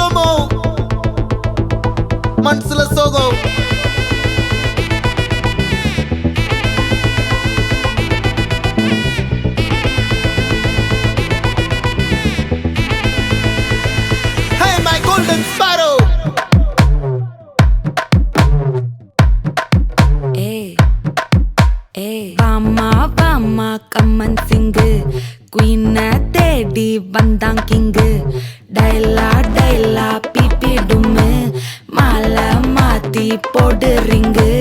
Slo-mo மனசுல சோகம் Hey, my golden sparrow! ஏய் ஏய் வாமா வாமா கம்மன் சிங்கு குயின தேடி வந்தான் கிங்கு. டைலா டைலா பிபி டும்மு மாலை மாத்தி போடு ரிங்கு.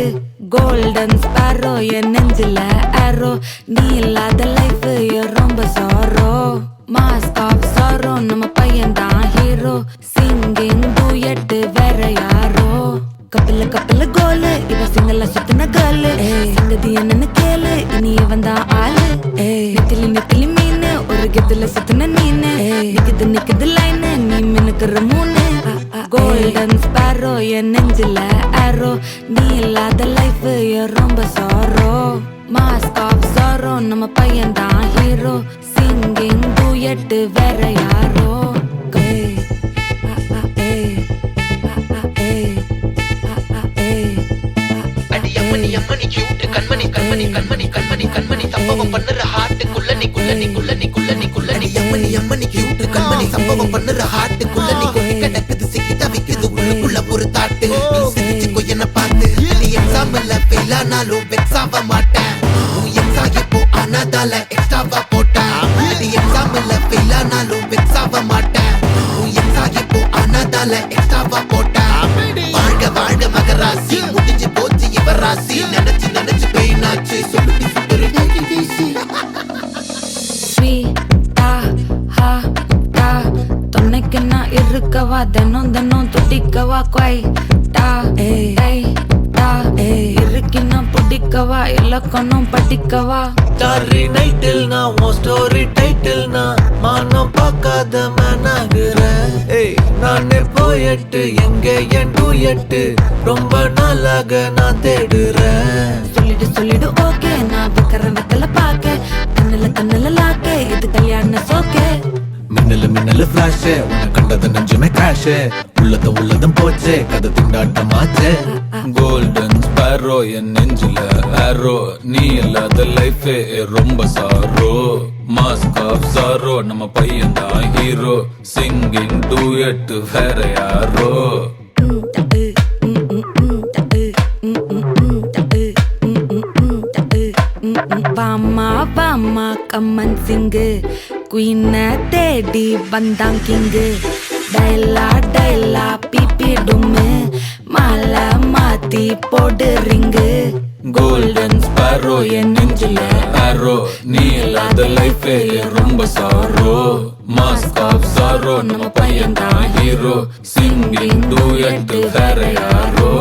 கோல்டன் ஸ்பாரோ என் நெஞ்சில ஆரோ நீ இல்லாத லைஃப் ரொம்ப சாரோ மாஸ்க் ஆஃப் சாரோ நம்ம பையன் தான் ஹீரோ சிங்கிங் டூயட் வேற யாரோ. கப்பல கப்பல கோலு. இவ சிங்கல சுத்தின கேர்ளு சங்கதி என்னன்னு கேளு. இனி இவன் தான் ஆளு ஏ கெத்துல சுத்தின நீனு. நிக்குது நிக்குது லைனு நீ மினுக்குற மூணு கோல்டன் ஸ்பாரோ என் நெஞ்சில அரோ நீ இல்லாத லைஃப் ரொம்ப சாரோ மாஸ்க் ஆஃப் சாரோ நம்ம பையன் தான் ஹீரோ சிங்கிங் டூயட் வேற யாரோ. கண்மணி கண்மணி கண்மணி கண்மணி கண்மணி. சம்பவம் பண்ணுற ஹார்ட் குள்ள நீ கண்மணி கியூட்டு கண்மணி. சம்பவம் பண்ணுற ஹார்ட் நீ கொட்டி கிடக்குது சிக்கி தவிக்குது. உள்ளுக்குள்ள ஒரு தாட்டு. நீ சிரிச்சுக்கோ என்ன பார்த்து நீ எக்ஸாம்ல ஃபெயில் ஆனாலும் வெக்ஸ் ஆக மாட்டேன். எக்ஸ் எக்ஸா இப்போ ஆனதால எக்ஸ்ட்ராவா போட்டேன். நீ எக்ஸாம்ல ஃபெயில் ஆனாலும் வெக்ஸ் ஆக மாட்டேன். எக்ஸ் எக்ஸா இப்போ ஆனதால எக்ஸ்ட்ராவா போட்டேன். வாழ்க வாழ்க மகராசி. முடிஞ்சு போச்சு இவராசி. ராசி இருக்கவா? தினம் தினம் துடிக்கவா? குவைட்டா, டை, டா. இருக்கினா பிடிக்கவா? இலக்கணம் படிக்கவா? ஸ்டாரி நைட்டில் நான் உன் ஸ்டோரி டைட்டில் நான் மானம் பார்க்காத மேனாகிறேன் ஏய் நானே போயட்டு எங்க என் டூயட்டு ரொம்ப நாளாக நான் தேடுறேன். சொல்லிடு சொல்லிடு ஓகே. மின்னலு ஃபிளாஷ் உன்னை கண்டது நெஞ்சுமே கிராஷ் உள்ளதும் உள்ளதும் போச்சே. கதை திண்டாட்டமாச்சே கோல்டன் ஸ்பாரோ என் நெஞ்சில ஆரோ நீ இல்லாத லைஃபே ரொம்ப சாரோ மாஸ்க் ஆஃப் சாரோ நம்ம பையன் தான் ஹீரோ சிங்கிங் டூயட் வேற யாரோ. ம், ட, உ, ம், ம், ம், ட, உ, ம், ம், ம், ட, உ, ம், ம், ம், ட, உ, ம், ம். வாமா வாமா கம்மன் சிங்கு. குயின தேடி வந்தான் கிங்கு. டைலா டைலா பிபி டும்மு மாலை மாத்தி போடு ரிங்கு. கோல்டன் ஸ்பாரோ என் நெஞ்சில ஆரோ நீ இல்லாத லைஃபே ரொம்ப சாரோ மாஸ்க் ஆஃப் சாரோ நம்ம பையன் தான் ஹீரோ சிங்கிங் டூயட் வேற யாரோ